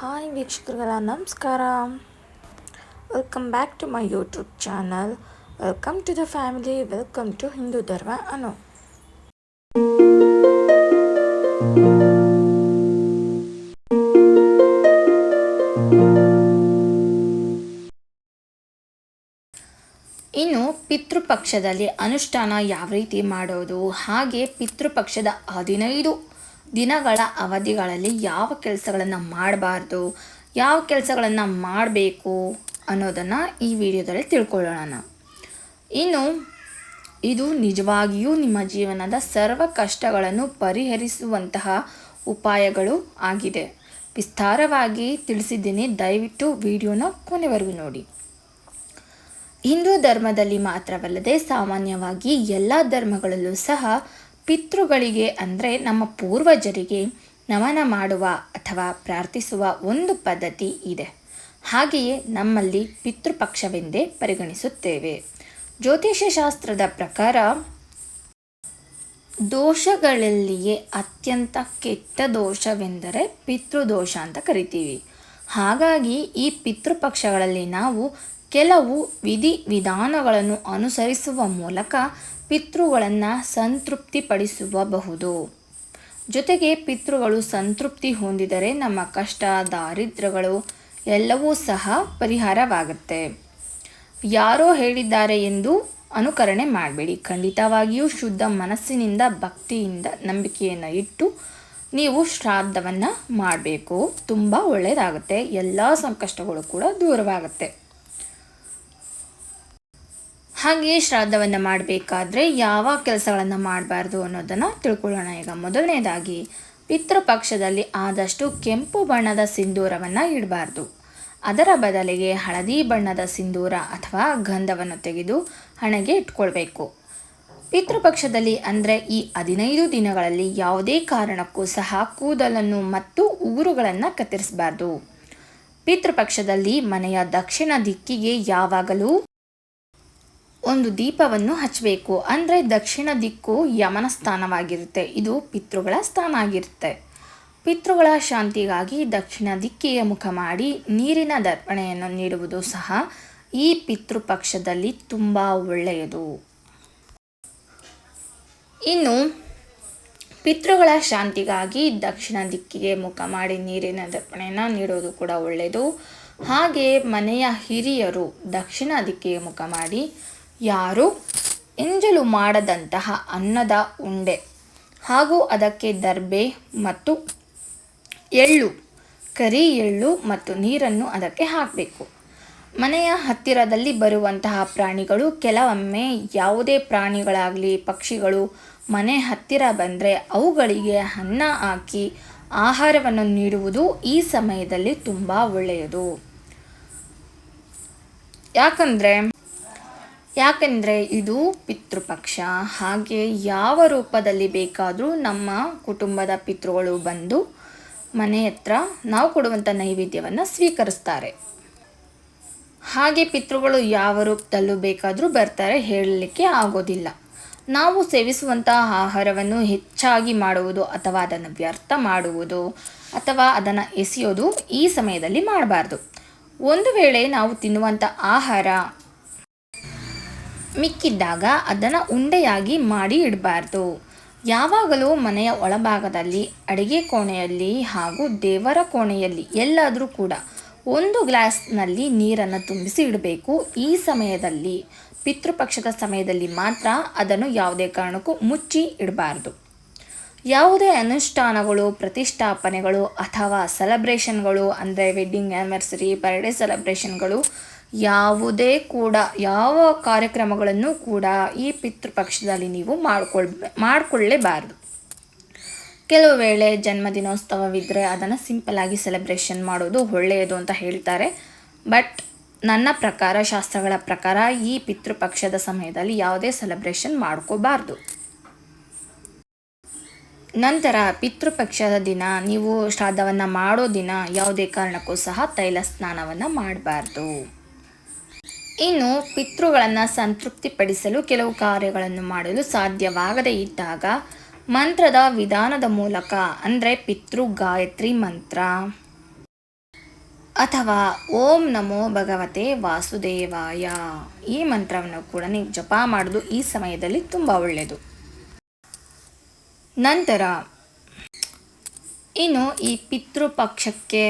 Hi ವೀಕ್ಷಕರಿಗೆಲ್ಲ ನಮಸ್ಕಾರ. Welcome back to my YouTube channel welcome to the family welcome to Hindu Dharma ಅನು ಇನ್ನು ಪಿತೃಪಕ್ಷದಲ್ಲಿ ಅನುಷ್ಠಾನ ಯಾವ ರೀತಿ ಮಾಡೋದು? ಹಾಗೆ ಪಿತೃಪಕ್ಷದ ಹದಿನೈದು ದಿನಗಳ ಅವಧಿಗಳಲ್ಲಿ ಯಾವ ಕೆಲಸಗಳನ್ನು ಮಾಡಬಾರ್ದು, ಯಾವ ಕೆಲಸಗಳನ್ನು ಮಾಡಬೇಕು ಅನ್ನೋದನ್ನು ಈ ವಿಡಿಯೋದಲ್ಲಿ ತಿಳ್ಕೊಳ್ಳೋಣ. ಇನ್ನು, ಇದು ನಿಜವಾಗಿಯೂ ನಿಮ್ಮ ಜೀವನದ ಸರ್ವ ಕಷ್ಟಗಳನ್ನು ಪರಿಹರಿಸುವಂತಹ ಉಪಾಯಗಳು ಆಗಿದೆ. ವಿಸ್ತಾರವಾಗಿ ತಿಳಿಸಿದ್ದೀನಿ, ದಯವಿಟ್ಟು ವಿಡಿಯೋನ ಕೊನೆವರೆಗೂ ನೋಡಿ. ಹಿಂದೂ ಧರ್ಮದಲ್ಲಿ ಮಾತ್ರವಲ್ಲದೆ ಸಾಮಾನ್ಯವಾಗಿ ಎಲ್ಲ ಧರ್ಮಗಳಲ್ಲೂ ಸಹ ಪಿತೃಗಳಿಗೆ ಅಂದರೆ ನಮ್ಮ ಪೂರ್ವಜರಿಗೆ ನಮನ ಮಾಡುವ ಅಥವಾ ಪ್ರಾರ್ಥಿಸುವ ಒಂದು ಪದ್ಧತಿ ಇದೆ. ಹಾಗೆಯೇ ನಮ್ಮಲ್ಲಿ ಪಿತೃಪಕ್ಷವೆಂದೇ ಪರಿಗಣಿಸುತ್ತೇವೆ. ಜ್ಯೋತಿಷ್ಯ ಶಾಸ್ತ್ರದ ಪ್ರಕಾರ ದೋಷಗಳಲ್ಲಿಯೇ ಅತ್ಯಂತ ಕೆಟ್ಟ ದೋಷವೆಂದರೆ ಪಿತೃದೋಷ ಅಂತ ಕರಿತೀವಿ. ಹಾಗಾಗಿ ಈ ಪಿತೃಪಕ್ಷಗಳಲ್ಲಿ ನಾವು ಕೆಲವು ವಿಧಿ ವಿಧಾನಗಳನ್ನು ಅನುಸರಿಸುವ ಮೂಲಕ ಪಿತೃಗಳನ್ನು ಸಂತೃಪ್ತಿಪಡಿಸಬಹುದು. ಜೊತೆಗೆ ಪಿತೃಗಳು ಸಂತೃಪ್ತಿ ಹೊಂದಿದರೆ ನಮ್ಮ ಕಷ್ಟ, ದಾರಿದ್ರ್ಯಗಳು ಎಲ್ಲವೂ ಸಹ ಪರಿಹಾರವಾಗುತ್ತೆ. ಯಾರೋ ಹೇಳಿದ್ದಾರೆ ಎಂದು ಅನುಕರಣೆ ಮಾಡಬೇಡಿ. ಖಂಡಿತವಾಗಿಯೂ ಶುದ್ಧ ಮನಸ್ಸಿನಿಂದ, ಭಕ್ತಿಯಿಂದ ನಂಬಿಕೆಯನ್ನು ಇಟ್ಟು ನೀವು ಶ್ರಾದ್ದವನ್ನು ಮಾಡಬೇಕು. ತುಂಬ ಒಳ್ಳೆಯದಾಗುತ್ತೆ ಎಲ್ಲ ಸಂಕಷ್ಟಗಳು ಕೂಡ ದೂರವಾಗುತ್ತೆ. ಹಾಗೆಯೇ ಶ್ರಾದ್ದವನ್ನು ಮಾಡಬೇಕಾದ್ರೆ ಯಾವ ಕೆಲಸಗಳನ್ನು ಮಾಡಬಾರ್ದು ಅನ್ನೋದನ್ನು ತಿಳ್ಕೊಳ್ಳೋಣ. ಈಗ ಮೊದಲನೇದಾಗಿ, ಪಿತೃಪಕ್ಷದಲ್ಲಿ ಆದಷ್ಟು ಕೆಂಪು ಬಣ್ಣದ ಸಿಂಧೂರವನ್ನು ಇಡಬಾರ್ದು. ಅದರ ಬದಲಿಗೆ ಹಳದಿ ಬಣ್ಣದ ಸಿಂಧೂರ ಅಥವಾ ಗಂಧವನ್ನು ತೆಗೆದು ಹಣೆಗೆ ಇಟ್ಕೊಳ್ಬೇಕು. ಪಿತೃಪಕ್ಷದಲ್ಲಿ ಅಂದರೆ ಈ ಹದಿನೈದು ದಿನಗಳಲ್ಲಿ ಯಾವುದೇ ಕಾರಣಕ್ಕೂ ಸಹ ಕೂದಲನ್ನು ಮತ್ತು ಉಗುರುಗಳನ್ನು ಕತ್ತರಿಸಬಾರ್ದು. ಪಿತೃಪಕ್ಷದಲ್ಲಿ ಮನೆಯ ದಕ್ಷಿಣ ದಿಕ್ಕಿಗೆ ಯಾವಾಗಲೂ ಒಂದು ದೀಪವನ್ನು ಹಚ್ಚಬೇಕು ಅಂದರೆ ದಕ್ಷಿಣ ದಿಕ್ಕು ಯಮನ ಸ್ಥಾನವಾಗಿರುತ್ತೆ ಇದು ಪಿತೃಗಳ ಸ್ಥಾನ ಆಗಿರುತ್ತೆ. ಪಿತೃಗಳ ಶಾಂತಿಗಾಗಿ ದಕ್ಷಿಣ ದಿಕ್ಕಿಗೆ ಮುಖ ಮಾಡಿ ನೀರಿನ ದರ್ಪಣೆಯನ್ನು ನೀಡುವುದು ಸಹ ಈ ಪಿತೃಪಕ್ಷದಲ್ಲಿ ತುಂಬ ಒಳ್ಳೆಯದು. ಇನ್ನು, ಪಿತೃಗಳ ಶಾಂತಿಗಾಗಿ ದಕ್ಷಿಣ ದಿಕ್ಕಿಗೆ ಮುಖ ಮಾಡಿ ನೀರಿನ ದರ್ಪಣೆಯನ್ನು ನೀಡೋದು ಕೂಡ ಒಳ್ಳೆಯದು. ಹಾಗೆ ಮನೆಯ ಹಿರಿಯರು ದಕ್ಷಿಣ ದಿಕ್ಕಿಗೆ ಮುಖ ಮಾಡಿ ಯಾರು? ಎಂಜಲು ಮಾಡದಂತಹ ಅನ್ನದ ಉಂಡೆ. ಹಾಗೂ ಅದಕ್ಕೆ ದರ್ಬೆ ಮತ್ತು ಎಳ್ಳು. ಕರಿ ಎಳ್ಳು ಮತ್ತು ನೀರನ್ನು ಅದಕ್ಕೆ ಹಾಕಬೇಕು. ಮನೆಯ ಹತ್ತಿರದಲ್ಲಿ ಬರುವಂತಹ ಪ್ರಾಣಿಗಳು ಕೆಲವೊಮ್ಮೆ ಯಾವುದೇ ಪ್ರಾಣಿಗಳಾಗಲಿ ಪಕ್ಷಿಗಳು ಮನೆ ಹತ್ತಿರ ಬಂದರೆ ಅವುಗಳಿಗೆ ಅನ್ನ ಹಾಕಿ ಆಹಾರವನ್ನು ನೀಡುವುದು ಈ ಸಮಯದಲ್ಲಿ ತುಂಬ ಒಳ್ಳೆಯದು. ಯಾಕಂದರೆ ಯಾಕೆಂದರೆ ಇದು ಪಿತೃಪಕ್ಷ. ಹಾಗೆ ಯಾವ ರೂಪದಲ್ಲಿ ಬೇಕಾದರೂ ನಮ್ಮ ಕುಟುಂಬದ ಪಿತೃಗಳು ಬಂದು ಮನೆ ಹತ್ರ ನಾವು ಕೊಡುವಂಥ ನೈವೇದ್ಯವನ್ನು ಸ್ವೀಕರಿಸ್ತಾರೆ. ಹಾಗೆ ಪಿತೃಗಳು ಯಾವ ರೂಪದಲ್ಲೂ ಬೇಕಾದರೂ ಬರ್ತಾರೆ, ಹೇಳಲಿಕ್ಕೆ ಆಗೋದಿಲ್ಲ. ನಾವು ಸೇವಿಸುವಂತಹ ಆಹಾರವನ್ನು ಹೆಚ್ಚಾಗಿ ಮಾಡುವುದು ಅಥವಾ ಅದನ್ನು ವ್ಯರ್ಥ ಮಾಡುವುದು ಅಥವಾ ಅದನ್ನು ಎಸೆಯೋದು ಈ ಸಮಯದಲ್ಲಿ ಮಾಡಬಾರ್ದು. ಒಂದು ವೇಳೆ ನಾವು ತಿನ್ನುವಂಥ ಆಹಾರ ಮಿಕ್ಕಿದ್ದಾಗ ಅದನ್ನು ಉಂಡೆಯಾಗಿ ಮಾಡಿ ಇಡಬಾರ್ದು. ಯಾವಾಗಲೂ ಮನೆಯ ಒಳಭಾಗದಲ್ಲಿ, ಅಡಿಗೆ ಕೋಣೆಯಲ್ಲಿ ಹಾಗೂ ದೇವರ ಕೋಣೆಯಲ್ಲಿ ಎಲ್ಲಾದರೂ ಕೂಡ ಒಂದು ಗ್ಲಾಸ್ನಲ್ಲಿ ನೀರನ್ನು ತುಂಬಿಸಿ ಇಡಬೇಕು. ಈ ಸಮಯದಲ್ಲಿ, ಪಿತೃಪಕ್ಷದ ಸಮಯದಲ್ಲಿ ಮಾತ್ರ ಅದನ್ನು ಯಾವುದೇ ಕಾರಣಕ್ಕೂ ಮುಚ್ಚಿ ಇಡಬಾರ್ದು. ಯಾವುದೇ ಅನುಷ್ಠಾನಗಳು, ಪ್ರತಿಷ್ಠಾಪನೆಗಳು ಅಥವಾ ಸೆಲೆಬ್ರೇಷನ್ಗಳು ಅಂದರೆ ವೆಡ್ಡಿಂಗ್ ಆ್ಯನಿವರ್ಸರಿ ಬರ್ಡೇ ಸೆಲೆಬ್ರೇಷನ್ಗಳು ಯಾವುದೇ ಕೂಡ, ಯಾವ ಕಾರ್ಯಕ್ರಮಗಳನ್ನು ಕೂಡ ಈ ಪಿತೃಪಕ್ಷದಲ್ಲಿ ನೀವು ಮಾಡ್ಕೊಳ್, ಮಾಡಿಕೊಳ್ಳೇಬಾರ್ದು. ಕೆಲವು ವೇಳೆ ಜನ್ಮದಿನೋತ್ಸವವಿದ್ದರೆ ಅದನ್ನು ಸಿಂಪಲ್ಲಾಗಿ ಸೆಲೆಬ್ರೇಷನ್ ಮಾಡೋದು ಒಳ್ಳೆಯದು ಅಂತ ಹೇಳ್ತಾರೆ. ಬಟ್ ನನ್ನ ಪ್ರಕಾರ, ಶಾಸ್ತ್ರಗಳ ಪ್ರಕಾರ ಈ ಪಿತೃಪಕ್ಷದ ಸಮಯದಲ್ಲಿ ಯಾವುದೇ ಸೆಲೆಬ್ರೇಷನ್ ಮಾಡ್ಕೋಬಾರ್ದು. ನಂತರ ಪಿತೃಪಕ್ಷದ ದಿನ, ನೀವು ಶ್ರಾದ್ದವನ್ನು ಮಾಡೋ ದಿನ ಯಾವುದೇ ಕಾರಣಕ್ಕೂ ಸಹ ತೈಲ ಸ್ನಾನವನ್ನು ಮಾಡಬಾರ್ದು. ಇನ್ನು ಪಿತೃಗಳನ್ನು ಸಂತೃಪ್ತಿಪಡಿಸಲು ಕೆಲವು ಕಾರ್ಯಗಳನ್ನು ಮಾಡಲು ಸಾಧ್ಯವಾಗದೇ ಇದ್ದಾಗ ಮಂತ್ರದ ವಿಧಾನದ ಮೂಲಕ, ಅಂದರೆ ಪಿತೃ ಗಾಯತ್ರಿ ಮಂತ್ರ. ಅಥವಾ ಓಂ ನಮೋ ಭಗವತೆ ವಾಸುದೇವಾಯ. ಈ ಮಂತ್ರವನ್ನು ಕೂಡ ನೀವು ಜಪ ಮಾಡೋದು ಈ ಸಮಯದಲ್ಲಿ ತುಂಬ ಒಳ್ಳೆಯದು ನಂತರ, ಇನ್ನು ಈ ಪಿತೃಪಕ್ಷಕ್ಕೆ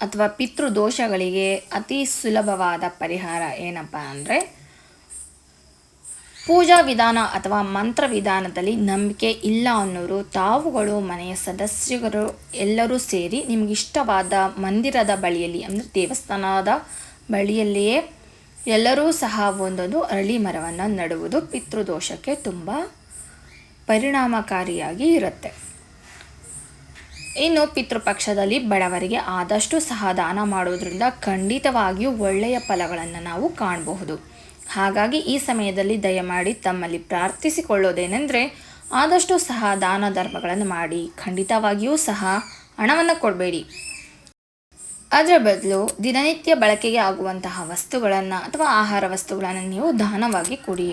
ಅಥವಾ ಪಿತೃದೋಷಗಳಿಗೆ ಅತಿ ಸುಲಭವಾದ ಪರಿಹಾರ ಏನಪ್ಪ ಅಂದರೆ ಪೂಜಾ ವಿಧಾನ ಅಥವಾ ಮಂತ್ರ ವಿಧಾನದಲ್ಲಿ ನಂಬಿಕೆ ಇಲ್ಲ ಅನ್ನೋರು, ತಾವುಗಳು, ಮನೆಯ ಸದಸ್ಯರು ಎಲ್ಲರೂ ಸೇರಿ ನಿಮಗಿಷ್ಟವಾದ ಮಂದಿರದ ಬಳಿಯಲ್ಲಿ ಅಂದರೆ ದೇವಸ್ಥಾನದ ಬಳಿಯಲ್ಲಿಯೇ ಎಲ್ಲರೂ ಸಹ ಒಂದೊಂದು ಅರಳಿ ಮರವನ್ನು ನೆಡುವುದು ಪಿತೃದೋಷಕ್ಕೆ ತುಂಬ ಪರಿಣಾಮಕಾರಿಯಾಗಿ ಇರುತ್ತೆ. ಇನ್ನು ಪಿತೃಪಕ್ಷದಲ್ಲಿ ಬಡವರಿಗೆ ಆದಷ್ಟು ಸಹ ದಾನ ಮಾಡೋದ್ರಿಂದ ಖಂಡಿತವಾಗಿಯೂ ಒಳ್ಳೆಯ ಫಲಗಳನ್ನು ನಾವು ಕಾಣಬಹುದು. ಹಾಗಾಗಿ ಈ ಸಮಯದಲ್ಲಿ ದಯಮಾಡಿ ತಮ್ಮಲ್ಲಿ ಪ್ರಾರ್ಥಿಸಿಕೊಳ್ಳೋದೇನೆಂದರೆ ಆದಷ್ಟು ಸಹ ದಾನ ಧರ್ಮಗಳನ್ನು ಮಾಡಿ, ಖಂಡಿತವಾಗಿಯೂ ಸಹ ಹಣವನ್ನು ಕೊಡಬೇಡಿ. ಅದರ ಬದಲು ದಿನನಿತ್ಯ ಬಳಕೆಗೆ ಆಗುವಂತಹ ವಸ್ತುಗಳನ್ನು ಅಥವಾ ಆಹಾರ ವಸ್ತುಗಳನ್ನು ನೀವು ದಾನವಾಗಿ ಕೊಡಿ.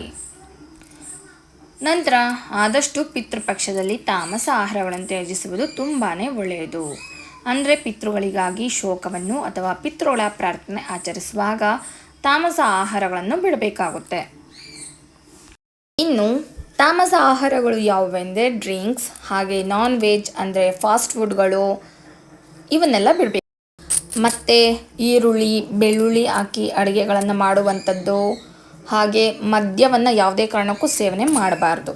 ನಂತರ ಆದಷ್ಟು ಪಿತೃಪಕ್ಷದಲ್ಲಿ ತಾಮಸ ಆಹಾರಗಳನ್ನು ತ್ಯಜಿಸುವುದು ತುಂಬಾ ಒಳ್ಳೆಯದು. ಅಂದರೆ ಪಿತೃಗಳಿಗಾಗಿ ಶೋಕವನ್ನು ಅಥವಾ ಪಿತೃಗಳ ಪ್ರಾರ್ಥನೆ ಆಚರಿಸುವಾಗ ತಾಮಸ ಆಹಾರಗಳನ್ನು ಬಿಡಬೇಕಾಗುತ್ತೆ. ಇನ್ನು, ತಾಮಸ ಆಹಾರಗಳು ಯಾವುವೆಂದರೆ ಡ್ರಿಂಕ್ಸ್, ಹಾಗೆ ನಾನ್ ವೆಜ್ ಅಂದರೆ ಫಾಸ್ಟ್ ಫುಡ್ಗಳು ಇವನ್ನೆಲ್ಲ ಬಿಡಬೇಕು. ಮತ್ತು ಈರುಳ್ಳಿ, ಬೆಳ್ಳುಳ್ಳಿ ಹಾಕಿ ಅಡುಗೆಗಳನ್ನು ಮಾಡುವಂಥದ್ದು. ಹಾಗೆ ಮದ್ಯವನ್ನು ಯಾವುದೇ ಕಾರಣಕ್ಕೂ ಸೇವನೆ ಮಾಡಬಾರ್ದು.